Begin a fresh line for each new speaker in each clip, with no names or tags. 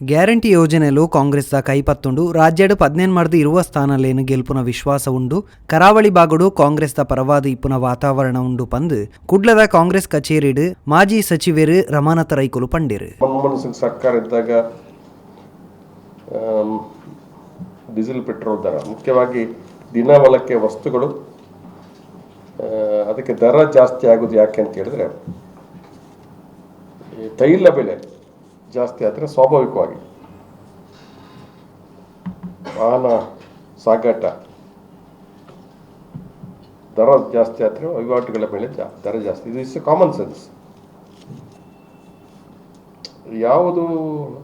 Guarantee ಯೋಜನೆಲು ಕಾಂಗ್ರೆಸ್ದ ಕೈಪತ್ತುಂಡು, ರಾಜ್ಯಡ್ ಪದ್ನೇನ್ ಮರ್ದು ಇರುವ ಸ್ಥಾನಲೇನು ಗೆಲ್ಪುನ ವಿಶ್ವಾಸ ಉಂಡು, ಕರಾವಳಿ ಬಾಗಡು ಕಾಂಗ್ರೆಸ್ದ ಪರವಾದ ಇಪ್ಪುನ ವಾತಾವರಣ ಉಂಡು ಪಂದ್, ಕುಡ್ಲದ ಕಾಂಗ್ರೆಸ್ ಕಚೇರಿಡು ಮಾಜಿ ಸಚಿವರು ರಮಾನಾಥ ರೈಕುಲು ಪಂಡಿರು.
ಸರ್ಕಾರ ಇದ್ದಾಗ ಡೀಸೆಲ್, ಪೆಟ್ರೋಲ್ ದರ, ಮುಖ್ಯವಾಗಿ ದಿನಬಳಕೆ ವಸ್ತುಗಳು ಅದಕ್ಕೆ ದರ ಜಾಸ್ತಿ ಆಗೋದು ಯಾಕೆ ಅಂತ ಹೇಳಿದ್ರೆ ತೈಲ ಬೆಲೆ ಜಾಸ್ತಿ ಆದರೆ ಸ್ವಾಭಾವಿಕವಾಗಿ. ವಾಹನ ಸಾಗಾಟ. ದರ ಜಾಸ್ತಿ ಆದರೆ ವಹಿವಾಟುಗಳ ಮೇಲೆ ದರ ಜಾಸ್ತಿ. ಇದು ಇಸ್ ಕಾಮನ್ ಸೆನ್ಸ್ ಯಾವುದು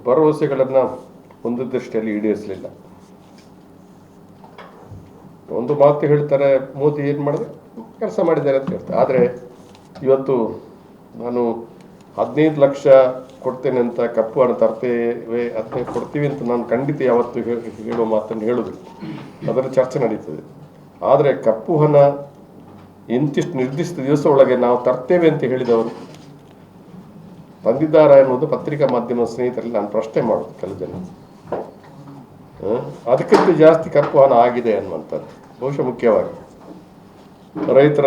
ಭರವಸೆಗಳನ್ನು ಒಂದು ದೃಷ್ಟಿಯಲ್ಲಿ ಈಡೇರಿಸಲಿಲ್ಲ. ಒಂದು ಮಾತು ಹೇಳ್ತಾರೆ, ಮೋದಿ ಏನು ಮಾಡಿದೆ? ಕೆಲಸ ಮಾಡಿದ್ದಾರೆ ಅಂತ ಹೇಳ್ತಾರೆ. ಆದರೆ ಇವತ್ತು ನಾನು ಹದಿನೈದು ಲಕ್ಷ ಕೊಡ್ತೇನೆ ಅಂತ ಕಪ್ಪು ಹಣ ತರ್ತೇವೆ ಅದನ್ನ ಕೊಡ್ತೀವಿ ಅಂತ ನಾನು ಖಂಡಿತ ಯಾವತ್ತು ಹೇಳುವ ಮಾತನ್ನು ಹೇಳುದಿಲ್ಲ ಅದರ ಚರ್ಚೆ ನಡೀತದೆ. ಆದರೆ ಕಪ್ಪು ಹಣ ಇಂತಿಷ್ಟು ನಿರ್ದಿಷ್ಟ ದಿವಸ ಒಳಗೆ ನಾವು ತರ್ತೇವೆ ಅಂತ ಹೇಳಿದವರು, ಬಂದಿದ್ದಾರ ಎನ್ನುವುದು ಪತ್ರಿಕಾ ಮಾಧ್ಯಮ ಸ್ನೇಹಿತರಲ್ಲಿ ನಾನು ಪ್ರಶ್ನೆ ಮಾಡೋದು ಕೆಲವು ಜನ. ಅದಕ್ಕಿಂತ ಜಾಸ್ತಿ ಕಪ್ಪು ಹಣ ಆಗಿದೆ ಅನ್ನುವಂಥದ್ದು, ಬಹುಶಃ ಮುಖ್ಯವಾಗಿ ರೈತರ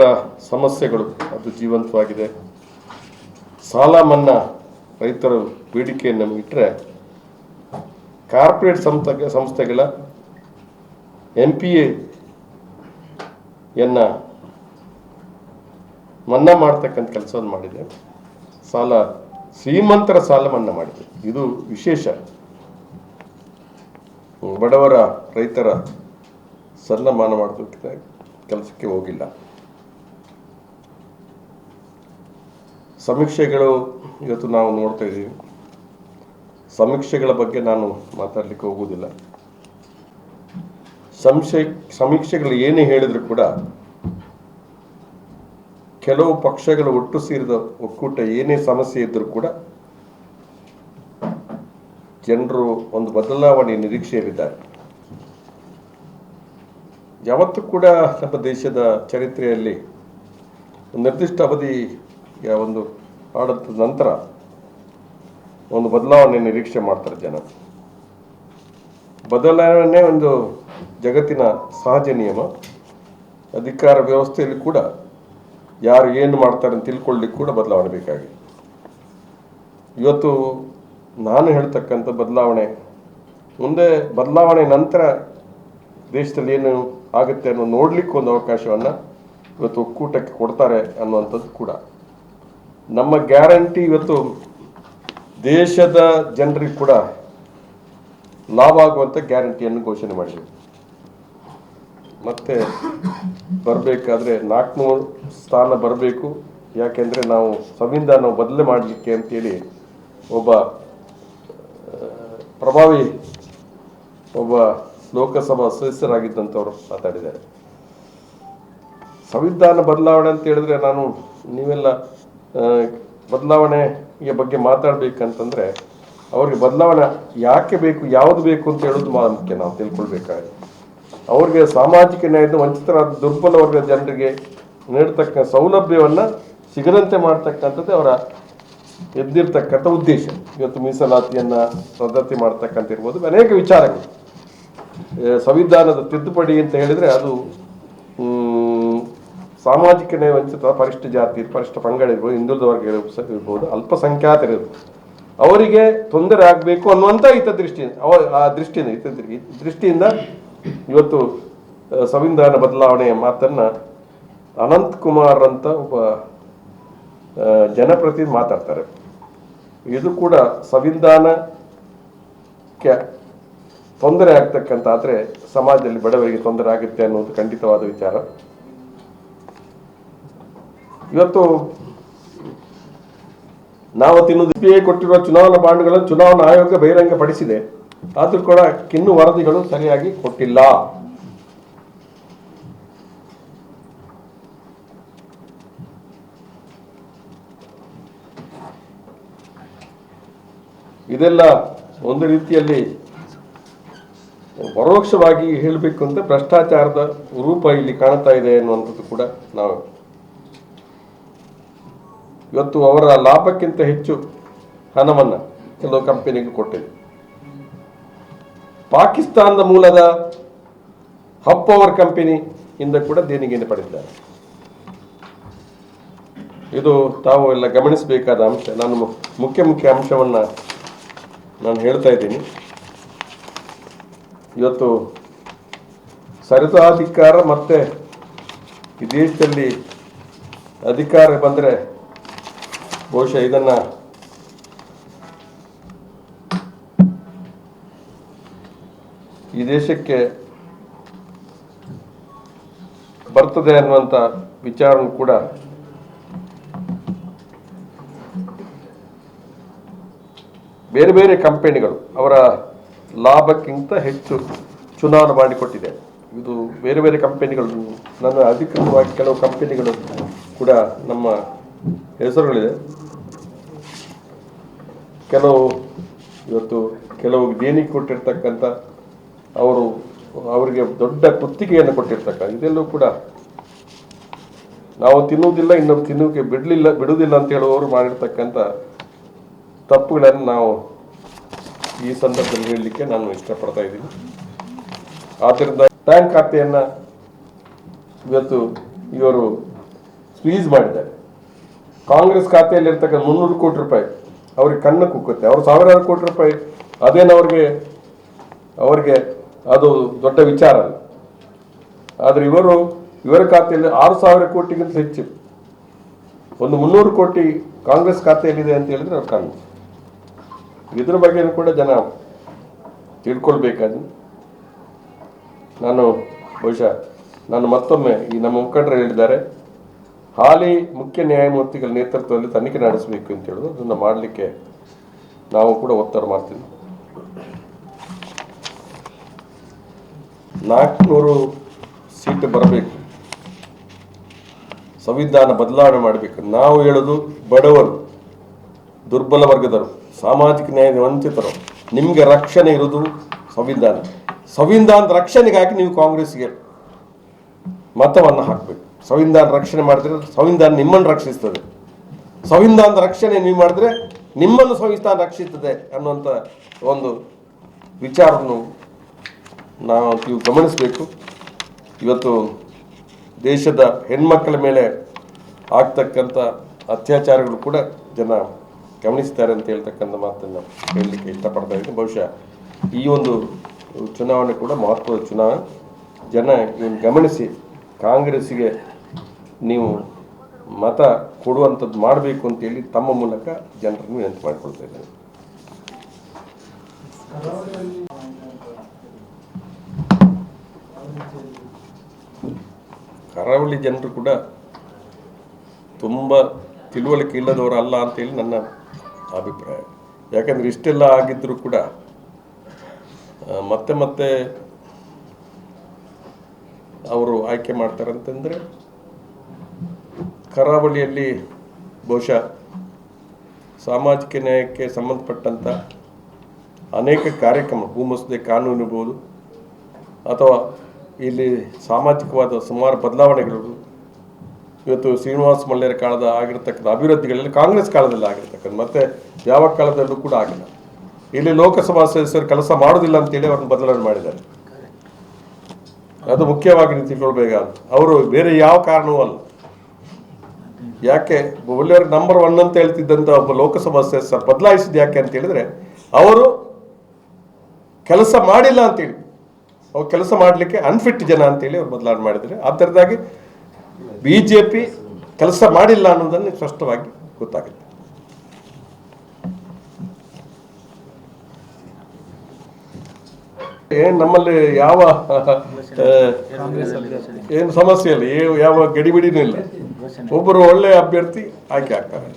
ಸಮಸ್ಯೆಗಳು ಅದು ಜೀವಂತವಾಗಿದೆ. ಸಾಲ ಮನ್ನಾ ರೈತರ ಬೇಡಿಕೆಯನ್ನು ಇಟ್ಟರೆ ಕಾರ್ಪೊರೇಟ್ ಸಂಸ್ಥೆ ಸಂಸ್ಥೆಗಳ ಎಂ ಪಿ ಎನ್ನು ಮನ್ನಾ ಮಾಡ್ತಕ್ಕಂಥ ಕೆಲಸವನ್ನು ಮಾಡಿದೆ. ಸಾಲ, ಶ್ರೀಮಂತರ ಸಾಲ ಮನ್ನಾ ಮಾಡಿದೆ. ಇದು ವಿಶೇಷ. ಬಡವರ ರೈತರ ಸನ್ಮಾನ ಮಾಡ್ತಕ್ಕಂಥ ಕೆಲಸಕ್ಕೆ ಹೋಗಿಲ್ಲ. ಸಮೀಕ್ಷೆಗಳು ಇವತ್ತು ನಾವು ನೋಡ್ತಾ ಇದ್ದೀವಿ. ಸಮೀಕ್ಷೆಗಳ ಬಗ್ಗೆ ನಾನು ಮಾತಾಡಲಿಕ್ಕೆ ಹೋಗುವುದಿಲ್ಲ. ಸಂಶಯ, ಸಮೀಕ್ಷೆಗಳು ಏನೇ ಹೇಳಿದರೂ ಕೂಡ ಕೆಲವು ಪಕ್ಷಗಳು ಒಟ್ಟು ಸೇರಿದ ಒಕ್ಕೂಟ ಏನೇ ಸಮಸ್ಯೆ ಇದ್ದರೂ ಕೂಡ ಜನರು ಒಂದು ಬದಲಾವಣೆ ನಿರೀಕ್ಷೆಯಲ್ಲಿದ್ದಾರೆ. ಯಾವತ್ತೂ ಕೂಡ ನಮ್ಮ ದೇಶದ ಚರಿತ್ರೆಯಲ್ಲಿ ನಿರ್ದಿಷ್ಟ ಅವಧಿಯ ಒಂದು ಆಡಳಿತದ ನಂತರ ಒಂದು ಬದಲಾವಣೆ ನಿರೀಕ್ಷೆ ಮಾಡ್ತಾರೆ ಜನ. ಬದಲಾವಣೆ ಒಂದು ಜಗತ್ತಿನ ಸಹಜ ನಿಯಮ. ಅಧಿಕಾರ ವ್ಯವಸ್ಥೆಯಲ್ಲಿ ಕೂಡ ಯಾರು ಏನು ಮಾಡ್ತಾರೆ ಅಂತ ತಿಳ್ಕೊಳ್ಳಿಕ್ಕೆ ಕೂಡ ಬದಲಾವಣೆ ಬೇಕಾಗಿದೆ. ಇವತ್ತು ನಾನು ಹೇಳ್ತಕ್ಕಂಥ ಬದಲಾವಣೆ, ಮುಂದೆ ಬದಲಾವಣೆ ನಂತರ ದೇಶದಲ್ಲಿ ಏನು ಆಗುತ್ತೆ ಅನ್ನೋ ನೋಡ್ಲಿಕ್ಕೆ ಒಂದು ಅವಕಾಶವನ್ನು ಇವತ್ತು ಒಕ್ಕೂಟಕ್ಕೆ ಕೊಡ್ತಾರೆ ಅನ್ನುವಂಥದ್ದು ಕೂಡ. ನಮ್ಮ ಗ್ಯಾರಂಟಿ ಇವತ್ತು ದೇಶದ ಜನರಿಗೆ ಕೂಡ ಲಾಭ ಆಗುವಂಥ ಗ್ಯಾರಂಟಿಯನ್ನು ಘೋಷಣೆ ಮಾಡಿದೆ ಮತ್ತೆ ಬರಬೇಕಾದ್ರೆ ನಾಲ್ಕುನೂರು ಸ್ಥಾನ ಬರಬೇಕು. ಯಾಕೆಂದರೆ ನಾವು ಸಂವಿಧಾನ ಬದಲು ಮಾಡಲಿಕ್ಕೆ ಅಂತೇಳಿ ಒಬ್ಬ ಪ್ರಭಾವಿ ಒಬ್ಬ ಲೋಕಸಭಾ ಸದಸ್ಯರಾಗಿದ್ದಂಥವ್ರು ಮಾತಾಡಿದ್ದಾರೆ. ಸಂವಿಧಾನ ಬದಲಾವಣೆ ಅಂತ ಹೇಳಿದ್ರೆ ನಾನು ನೀವೆಲ್ಲ ಬದಲಾವಣೆಯ ಬಗ್ಗೆ ಮಾತಾಡಬೇಕಂತಂದರೆ ಅವ್ರಿಗೆ ಬದಲಾವಣೆ ಯಾಕೆ ಬೇಕು, ಯಾವುದು ಬೇಕು ಅಂತ ಹೇಳೋದು ಮುಖ್ಯ ನಾವು ತಿಳ್ಕೊಳ್ಬೇಕಾಗಿ ಅವ್ರಿಗೆ ಸಾಮಾಜಿಕ ನ್ಯಾಯದ ವಂಚಿತರಾದ ದುರ್ಬಲ ವರ್ಗದ ಜನರಿಗೆ ನೀಡತಕ್ಕ ಸೌಲಭ್ಯವನ್ನು ಸಿಗದಂತೆ ಮಾಡ್ತಕ್ಕಂಥದ್ದು ಅವರ ಎದ್ದಿರ್ತಕ್ಕಂಥ ಉದ್ದೇಶ. ಇವತ್ತು ಮೀಸಲಾತಿಯನ್ನು ರದ್ದತಿ ಮಾಡ್ತಕ್ಕಂಥ ಇರ್ಬೋದು ಅನೇಕ ವಿಚಾರಗಳು. ಸಂವಿಧಾನದ ತಿದ್ದುಪಡಿ ಅಂತ ಹೇಳಿದರೆ ಅದು ಸಾಮಾಜಿಕ ವಂಚಿತ ಪರಿಷ್ಠ ಜಾತಿ, ಪರಿಷ್ಠ ಪಂಗಡ ಇರ್ಬೋದು ಹಿಂದುಳಿದ ವರ್ಗ ಇರ್ಬೋದು- ಅಲ್ಪಸಂಖ್ಯಾತರಿರ್ಬೋದು ಅವರಿಗೆ ತೊಂದರೆ ಆಗಬೇಕು ಅನ್ನುವಂಥ ಹಿತದೃಷ್ಟಿಯಿಂದ ಅವ, ಆ ದೃಷ್ಟಿಯಿಂದ ಹಿತ ದೃಷ್ಟಿಯಿಂದ ಇವತ್ತು ಸಂವಿಧಾನ ಬದಲಾವಣೆಯ ಮಾತನ್ನು ಅನಂತ್ ಕುಮಾರ್ ಅಂತ ಒಬ್ಬ ಜನಪ್ರತಿ ಮಾತಾಡ್ತಾರೆ. ಇದು ಕೂಡ ಸಂವಿಧಾನಕ್ಕೆ ತೊಂದರೆ ಆಗ್ತಕ್ಕಂಥ ಆದರೆ ಸಮಾಜದಲ್ಲಿ ಬಡವರಿಗೆ ತೊಂದರೆ ಆಗುತ್ತೆ ಅನ್ನೋದು ಖಂಡಿತವಾದ ವಿಚಾರ. ಇವತ್ತು ನಾವು ತಿನ್ನೋದು ಪಿ ಕೊಟ್ಟಿರುವ ಚುನಾವಣಾ ಬಾಂಡ್ಗಳನ್ನು ಚುನಾವಣಾ ಆಯೋಗ ಬಹಿರಂಗಪಡಿಸಿದೆ. ಆದರೂ ಕೂಡ ಕಿನ್ನು ವರದಿಗಳು ಸರಿಯಾಗಿ ಕೊಟ್ಟಿಲ್ಲ. ಇದೆಲ್ಲ ಒಂದು ರೀತಿಯಲ್ಲಿ ಪರೋಕ್ಷವಾಗಿ ಹೇಳಬೇಕು ಅಂತ ಭ್ರಷ್ಟಾಚಾರದ ರೂಪ ಇಲ್ಲಿ ಕಾಣ್ತಾ ಇದೆ ಅನ್ನುವಂಥದ್ದು ಕೂಡ ನಾವು ಇವತ್ತು ಅವರ ಲಾಭಕ್ಕಿಂತ ಹೆಚ್ಚು ಹಣವನ್ನು ಕೆಲವು ಕಂಪನಿಗೆ ಕೊಟ್ಟಿದೆ ಪಾಕಿಸ್ತಾನದ ಮೂಲದ ಹಪ್ ಪವರ್ ಕಂಪನಿ ಇಂದ ಕೂಡ ದೇಣಿಗೆಯನ್ನು ಪಡೆದಿದ್ದಾರೆ. ಇದು ತಾವು ಎಲ್ಲ ಗಮನಿಸಬೇಕಾದ ಅಂಶ. ನಾನು ಮುಖ್ಯ ಮುಖ್ಯ ಅಂಶವನ್ನು ನಾನು ಹೇಳ್ತಾ ಇದ್ದೀನಿ. ಇವತ್ತು ಸರಿತಾಧಿಕಾರ ಮತ್ತೆ ಈ ದೇಶದಲ್ಲಿ ಅಧಿಕಾರ ಬಂದರೆ ಬಹುಶಃ ಇದನ್ನ ಈ ದೇಶಕ್ಕೆ ಬರ್ತದೆ ಅನ್ನುವಂಥ ವಿಚಾರವನ್ನು ಕೂಡ ಬೇರೆ ಬೇರೆ ಕಂಪನಿಗಳು ಅವರ ಲಾಭಕ್ಕಿಂತ ಹೆಚ್ಚು ಚುನಾವಣೆ ಮಾಡಿಕೊಟ್ಟಿದೆ. ಇದು ಬೇರೆ ಬೇರೆ ಕಂಪನಿಗಳು, ನನ್ನ ಅಧಿಕೃತವಾಗಿ ಕೆಲವು ಕಂಪನಿಗಳು ಕೂಡ ನಮ್ಮ ಹೆಸರುಗಳಿದೆ? ಕೆಲವು ಇವತ್ತು ಕೆಲವು ದೇಣಿಗೆ ಕೊಟ್ಟಿರ್ತಕ್ಕಂಥ ಅವರು ಅವರಿಗೆ ದೊಡ್ಡ ಕುತ್ತಿಗೆಯನ್ನು ಕೊಟ್ಟಿರ್ತಕ್ಕ ಇದೆಲ್ಲೂ ಕೂಡ ನಾವು ತಿನ್ನುವುದಿಲ್ಲ ಇನ್ನೊಂದು ತಿನ್ನೋಕೆ ಬಿಡಲಿಲ್ಲ, ಬಿಡುವುದಿಲ್ಲ ಅಂತ ಹೇಳುವವರು ಮಾಡಿರ್ತಕ್ಕಂಥ ತಪ್ಪುಗಳನ್ನು ನಾವು ಈ ಸಂದರ್ಭದಲ್ಲಿ ಹೇಳಲಿಕ್ಕೆ ನಾನು ಇಷ್ಟಪಡ್ತಾ ಇದ್ದೀನಿ. ಆದ್ದರಿಂದ ಬ್ಯಾಂಕ್ ಖಾತೆಯನ್ನು ಇವತ್ತು ಇವರು ಸ್ವೀಜ್ ಮಾಡಿದ್ದಾರೆ. ಕಾಂಗ್ರೆಸ್ ಖಾತೆಯಲ್ಲಿ ಇರ್ತಕ್ಕಂಥ ಮುನ್ನೂರು ಕೋಟಿ ರೂಪಾಯಿ ಅವ್ರಿಗೆ ಕಣ್ಣು ಕುಕ್ಕುತ್ತೆ. ಅವ್ರು ಸಾವಿರಾರು ಕೋಟಿ ರೂಪಾಯಿ ಅದೇನು ಅವ್ರಿಗೆ ಅವ್ರಿಗೆ ಅದು ದೊಡ್ಡ ವಿಚಾರ ಅಲ್ಲ ಆದರೆ ಇವರು, ಇವರ ಖಾತೆಯಲ್ಲಿ ಆರು ಸಾವಿರ ಕೋಟಿಗಿಂತ ಹೆಚ್ಚು. ಒಂದು ಮುನ್ನೂರು ಕೋಟಿ ಕಾಂಗ್ರೆಸ್ ಖಾತೆಯಲ್ಲಿದೆ ಅಂತ ಹೇಳಿದ್ರೆ ಅವ್ರ ಕಣ್ಣು ಇದ್ರ ಬಗ್ಗೆನೂ ಕೂಡ ಜನ ತಿಳ್ಕೊಳ್ಬೇಕಾದ್ರೆ. ನಾನು ಬಹುಶಃ ನಾನು ಮತ್ತೊಮ್ಮೆ ಈ ನಮ್ಮ ಮುಖಂಡರು ಹೇಳಿದ್ದಾರೆ. ಹಾಲಿ ಮುಖ್ಯ ನ್ಯಾಯಮೂರ್ತಿಗಳ ನೇತೃತ್ವದಲ್ಲಿ ತನಿಖೆ ನಡೆಸಬೇಕು ಅಂತ ಹೇಳೋದು. ಅದನ್ನು ಮಾಡಲಿಕ್ಕೆ ನಾವು ಕೂಡ ಒತ್ತಡ ಮಾಡ್ತೀವಿ. ನಾಲ್ಕುನೂರು ಸೀಟ್ ಬರಬೇಕು. ಸಂವಿಧಾನ ಬದಲಾವಣೆ ಮಾಡಬೇಕು. ನಾವು ಹೇಳೋದು ಬಡವರು, ದುರ್ಬಲ ವರ್ಗದವರು, ಸಾಮಾಜಿಕ ನ್ಯಾಯ ವಂಚಿತರು, ನಿಮಗೆ ರಕ್ಷಣೆ ಇರೋದು ಸಂವಿಧಾನ. ಸಂವಿಧಾನದ ರಕ್ಷಣೆಗಾಗಿ ನೀವು ಕಾಂಗ್ರೆಸ್ಗೆ ಮತವನ್ನು ಹಾಕಬೇಕು. ಸಂವಿಧಾನ ರಕ್ಷಣೆ ಮಾಡಿದ್ರೆ ಸಂವಿಧಾನ ನಿಮ್ಮನ್ನು ರಕ್ಷಿಸ್ತದೆ. ಸಂವಿಧಾನದ ರಕ್ಷಣೆ ನೀವು ಮಾಡಿದ್ರೆ ನಿಮ್ಮನ್ನು ಸಂವಿಧಾನ ರಕ್ಷಿಸ್ತದೆ ಅನ್ನುವಂಥ ಒಂದು ವಿಚಾರವನ್ನು ನಾವು ನೀವು ಗಮನಿಸಬೇಕು. ಇವತ್ತು ದೇಶದ ಹೆಣ್ಮಕ್ಕಳ ಮೇಲೆ ಆಗ್ತಕ್ಕಂಥ ಅತ್ಯಾಚಾರಗಳು ಕೂಡ ಜನ ಗಮನಿಸ್ತಾರೆ ಅಂತ ಹೇಳ್ತಕ್ಕಂಥ ಮಾತನ್ನು ಹೇಳಲಿಕ್ಕೆ ಇಷ್ಟಪಡ್ತಾ ಇದ್ದೀನಿ. ಬಹುಶಃ ಈ ಒಂದು ಚುನಾವಣೆ ಕೂಡ ಮಹತ್ವದ ಚುನಾವಣೆ. ಜನ ಇವನ್ನು ಗಮನಿಸಿ, ಕಾಂಗ್ರೆಸ್ಸಿಗೆ ನೀವು ಮತ ಕೊಡುವಂಥದ್ದು ಮಾಡಬೇಕು ಅಂತೇಳಿ ತಮ್ಮ ಮೂಲಕ ಜನರನ್ನು ವಿನಂತಿ ಮಾಡಿಕೊಳ್ತಾ ಇದ್ದೇನೆ. ಕರಾವಳಿ ಜನರು ಕೂಡ ತುಂಬ ತಿಳುವಳಿಕೆ ಇಲ್ಲದವರು ಅಲ್ಲ ಅಂತೇಳಿ ನನ್ನ ಅಭಿಪ್ರಾಯ. ಯಾಕಂದರೆ ಇಷ್ಟೆಲ್ಲ ಆಗಿದ್ದರೂ ಕೂಡ ಮತ್ತೆ ಮತ್ತೆ ಅವರು ಆಯ್ಕೆ ಮಾಡ್ತಾರೆ ಅಂತಂದರೆ ಕರಾವಳಿಯಲ್ಲಿ ಬಹುಶಃ ಸಾಮಾಜಿಕ ನ್ಯಾಯಕ್ಕೆ ಸಂಬಂಧಪಟ್ಟಂಥ ಅನೇಕ ಕಾರ್ಯಕ್ರಮ, ಭೂಮಸೂದೆ, ಕಾನೂನು ಇರ್ಬೋದು, ಅಥವಾ ಇಲ್ಲಿ ಸಾಮಾಜಿಕವಾದ ಸುಮಾರು ಬದಲಾವಣೆಗಳು ಇವತ್ತು ಶ್ರೀನಿವಾಸ ಮಲ್ಯರ ಕಾಲದ ಆಗಿರ್ತಕ್ಕಂಥ ಅಭಿವೃದ್ಧಿಗಳಲ್ಲಿ ಕಾಂಗ್ರೆಸ್ ಕಾಲದಲ್ಲಿ ಆಗಿರ್ತಕ್ಕಂಥ, ಮತ್ತೆ ಯಾವ ಕಾಲದಲ್ಲೂ ಕೂಡ ಆಗಿಲ್ಲ. ಇಲ್ಲಿ ಲೋಕಸಭಾ ಸದಸ್ಯರು ಕೆಲಸ ಮಾಡೋದಿಲ್ಲ ಅಂತೇಳಿ ಅವ್ರನ್ನ ಬದಲಾವಣೆ ಮಾಡಿದ್ದಾರೆ. ಅದು ಮುಖ್ಯವಾಗಿ ನೀವು ತಿಳ್ಕೊಳ್ಬೇಕಾದ ಅವರು ಬೇರೆ ಯಾವ ಕಾರಣವೂ ಅಲ್ಲ. ಯಾಕೆ ಒಳ್ಳೆಯವ್ರ ನಂಬರ್ ಒನ್ ಅಂತ ಹೇಳ್ತಿದ್ದಂಥ ಒಬ್ಬ ಲೋಕಸಭಾ ಸದಸ್ಯ ಬದಲಾಯಿಸಿದ ಯಾಕೆ ಅಂತ ಹೇಳಿದ್ರೆ ಅವರು ಕೆಲಸ ಮಾಡಿಲ್ಲ ಅಂತೇಳಿ ಅವ್ರು ಕೆಲಸ ಮಾಡಲಿಕ್ಕೆ ಅನ್ಫಿಟ್ ಜನ ಅಂತೇಳಿ ಅವ್ರು ಬದಲಾವಣೆ ಮಾಡಿದ್ದಾರೆ. ಆದ್ದರಿಂದಾಗಿ ಬಿ ಜೆ ಪಿ ಕೆಲಸ ಮಾಡಿಲ್ಲ ಅನ್ನೋದನ್ನು ಸ್ಪಷ್ಟವಾಗಿ ಗೊತ್ತಾಗುತ್ತೆ. ಏನ್ ನಮ್ಮಲ್ಲಿ ಯಾವ ಆ, ಏನು ಸಮಸ್ಯೆ ಇಲ್ಲ. ಯಾವ ಗಡಿಬಿಡಿನೂ ಇಲ್ಲ. ಒಬ್ಬರು ಒಳ್ಳೆ ಅಭ್ಯರ್ಥಿ ಆಯ್ಕೆ ಆಗ್ತಾರೆ.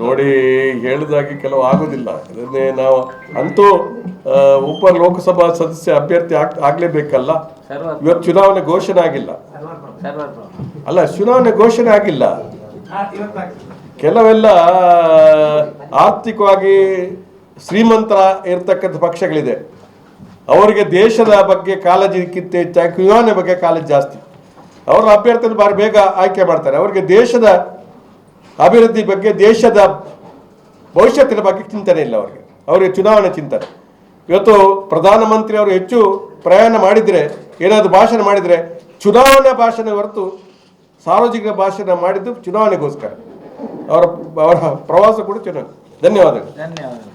ನೋಡಿ ಹೇಳಿದಾಗೆ ಕೆಲವು ಆಗೋದಿಲ್ಲ. ಇದನ್ನೇ ನಾವು ಅಂತೂ ಉಪ ಲೋಕಸಭಾ ಸದಸ್ಯ ಅಭ್ಯರ್ಥಿ ಆಗ್ ಆಗ್ಲೇಬೇಕಲ್ಲ? ಇವತ್ತು ಚುನಾವಣೆ ಘೋಷಣೆ ಆಗಿಲ್ಲ. ಅಲ್ಲ ಚುನಾವಣೆ ಘೋಷಣೆ ಆಗಿಲ್ಲ. ಕೆಲವೆಲ್ಲ ಆರ್ಥಿಕವಾಗಿ ಶ್ರೀಮಂತ ಇರ್ತಕ್ಕಂಥ ಪಕ್ಷಗಳಿದೆ. ಅವರಿಗೆ ದೇಶದ ಬಗ್ಗೆ ಕಾಳಜಿಕ್ಕಿಂತ ಹೆಚ್ಚಾಗಿ ಚುನಾವಣೆ ಬಗ್ಗೆ ಕಾಳಜಿ ಜಾಸ್ತಿ. ಅವರ ಅಭ್ಯರ್ಥಿಯನ್ನು ಬಾರಿ ಬೇಗ ಆಯ್ಕೆ ಮಾಡ್ತಾರೆ. ಅವರಿಗೆ ದೇಶದ ಅಭಿವೃದ್ಧಿ ಬಗ್ಗೆ, ದೇಶದ ಭವಿಷ್ಯತ್ತಿನ ಬಗ್ಗೆ ಚಿಂತನೆ ಇಲ್ಲ ಅವರಿಗೆ. ಅವರಿಗೆ ಚುನಾವಣೆ ಚಿಂತನೆ. ಇವತ್ತು ಪ್ರಧಾನಮಂತ್ರಿ ಅವರು ಹೆಚ್ಚು ಪ್ರಯಾಣ ಮಾಡಿದರೆ, ಏನಾದರೂ ಭಾಷಣ ಮಾಡಿದರೆ, ಚುನಾವಣಾ ಭಾಷಣ ಹೊರತು ಸಾರ್ವಜನಿಕ ಭಾಷಣ ಮಾಡಿದ್ದು ಚುನಾವಣೆಗೋಸ್ಕರ. ಅವರ ಅವರ ಪ್ರವಾಸ ಕೂಡ ಚುನಾವಣೆ. ಧನ್ಯವಾದಗಳು.
ಧನ್ಯವಾದಗಳು.